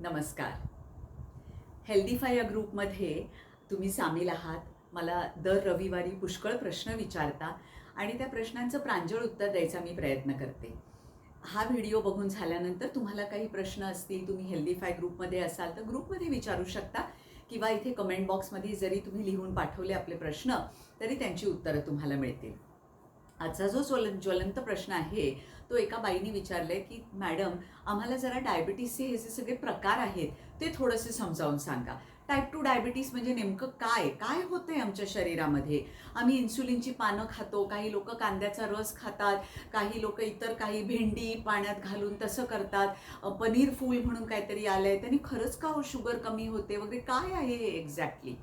नमस्कार. हेल्दीफाय या ग्रुपमध्ये तुम्ही सामील आहात. मला दर रविवारी पुष्कळ प्रश्न विचारता आणि त्या प्रश्नांचं प्रांजळ उत्तर द्यायचा मी प्रयत्न करते. हा व्हिडिओ बघून झाल्यानंतर तुम्हाला काही प्रश्न असतील तुम्ही हेल्दीफाय ग्रुपमध्ये असाल तर ग्रुपमध्ये विचारू शकता किंवा इथे कमेंट बॉक्समध्ये जरी तुम्ही लिहून पाठवले आपले प्रश्न तरी त्यांची उत्तरं तुम्हाला मिळतील. आजचा जो ज्वल ज्वलंत प्रश्न आहे तो एका बाईने विचारलाय की मॅडम आम्हाला जरा डायबिटीसचे हे जे सगळे प्रकार आहेत ते थोडेसे समजावून सांगा. टाईप टू डायबिटीस म्हणजे नेमकं काय? काय होतंय आमच्या शरीरामध्ये? आम्ही इन्सुलिनची पानं खातो काही लोक कांद्याचा रस खातात काही लोक इतर काही भेंडी पाण्यात घालून तसं करतात. पनीर फूल म्हणून काहीतरी आलंय. त्यांनी खरंच का हो शुगर कमी होते? वगैरे काय आहे हे एक्झॅक्टली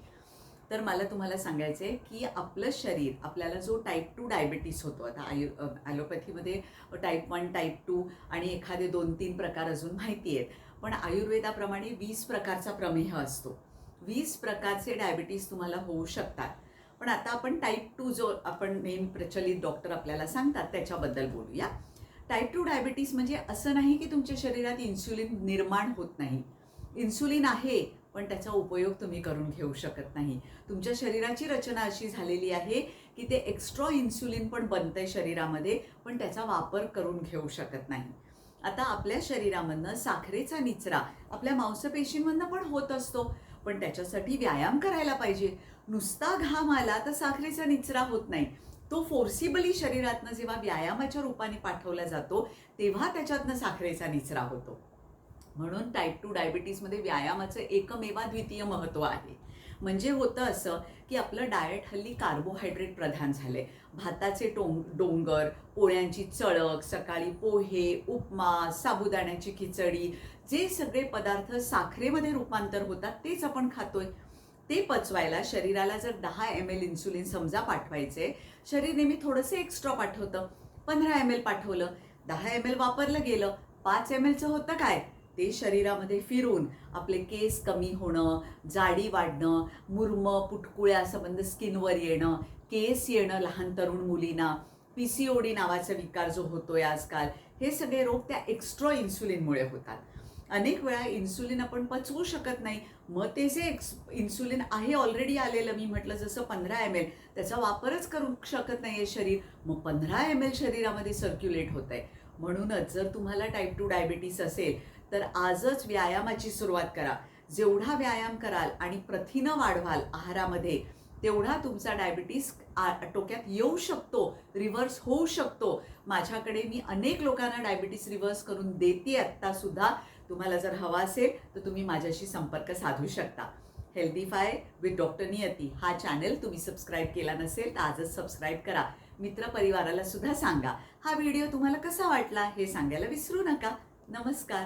तर मला तुम्हाला सांगायचं आहे की आपलं शरीर आपल्याला जो टाईप टू डायबिटीस होतो आता आयु ॲलोपॅथीमध्ये टाईप वन टाईप टू आणि एखादे दोन तीन प्रकार अजून माहिती आहेत. पण आयुर्वेदाप्रमाणे वीस प्रकारचा प्रमेह असतो. वीस प्रकारचे डायबिटीस तुम्हाला होऊ शकतात. पण आता आपण टाईप टू जो आपण नेहमी प्रचलित डॉक्टर आपल्याला सांगतात त्याच्याबद्दल बोलूया. टाईप टू डायबिटीस म्हणजे असं नाही की तुमच्या शरीरात इन्सुलिन निर्माण होत नाही. इन्सुलिन आहे पण त्याचा उपयोग तुम्ही करून घेऊ शकत नाही. तुमच्या शरीराची रचना अशी झालेली आहे की ते एक्स्ट्रा इन्सुलिन पण बनतंय शरीरामध्ये पण त्याचा वापर करून घेऊ शकत नाही. आता आपल्या शरीरामधनं साखरेचा निचरा आपल्या मांसपेशींमधनं पण होत असतो पण त्याच्यासाठी व्यायाम करायला पाहिजे. नुसता घाम आला तर साखरेचा निचरा होत नाही. तो फोर्सिबली शरीरातनं जेव्हा व्यायामाच्या रूपाने पाठवला जातो तेव्हा त्याच्यातनं साखरेचा निचरा होतो. म्हणून टाईप टू डायबिटीसमध्ये व्यायामाचं एकमेवा द्वितीय महत्त्व आहे. म्हणजे होतं असं की आपलं डाएट हल्ली कार्बोहायड्रेट प्रधान झालंय. भाताचे टोंग डोंगर पोळ्यांची चळक सकाळी पोहे उपमा साबुदाण्याची खिचडी जे सगळे पदार्थ साखरेमध्ये रूपांतर होतात तेच आपण खातोय. ते पचवायला शरीराला जर दहा एम एल इन्सुलिन समजा पाठवायचे शरीर नेहमी थोडंसं एक्स्ट्रा पाठवतं. पंधरा एम एल पाठवलं दहा एम एल वापरलं गेलं पाच एम एलचं होतं काय? ते शरीरामध्ये फिरून आपले केस कमी होणं जाडी वाढणं मुरम पुटकुळ्या संबंध स्किनवर येणं केस येणं लहान तरुण मुलींना पी सी ओ डी नावाचा विकार जो होतोय आजकाल हे सगळे रोग त्या एक्स्ट्रा इन्सुलिनमुळे होतात. अनेक वेळा इन्सुलिन आपण पचवू शकत नाही. मग ते जे एक्स इन्सुलिन आहे ऑलरेडी आलेलं मी म्हटलं जसं पंधरा एम एल त्याचा वापरच करू शकत नाही आहे शरीर. मग पंधरा एम एल शरीरामध्ये सर्क्युलेट होत आहे म्हणूनच जर तुम्हाला टाईप टू डायबिटीस असेल तर आजच व्यायामाची सुरुवात करा. जेवढा व्यायाम कराल आणि प्रथिनं वाढवाल आहारामध्ये तेवढा तुमचा डायबिटीस टोक्यात येऊ शकतो रिव्हर्स होऊ शकतो. माझ्याकडे मी अनेक लोकांना डायबिटीस रिव्हर्स करून देते आत्ता सुद्धा. तुम्हाला जर हवा असेल तर तुम्ही माझ्याशी संपर्क साधू शकता. हेल्दीफाय विथ डॉक्टर नियती हा चॅनल तुम्ही सबस्क्राईब केला नसेल तर आजच सबस्क्राईब करा. मित्रपरिवाराला सुद्धा सांगा. हा व्हिडिओ तुम्हाला कसा वाटला हे सांगायला विसरू नका. नमस्कार.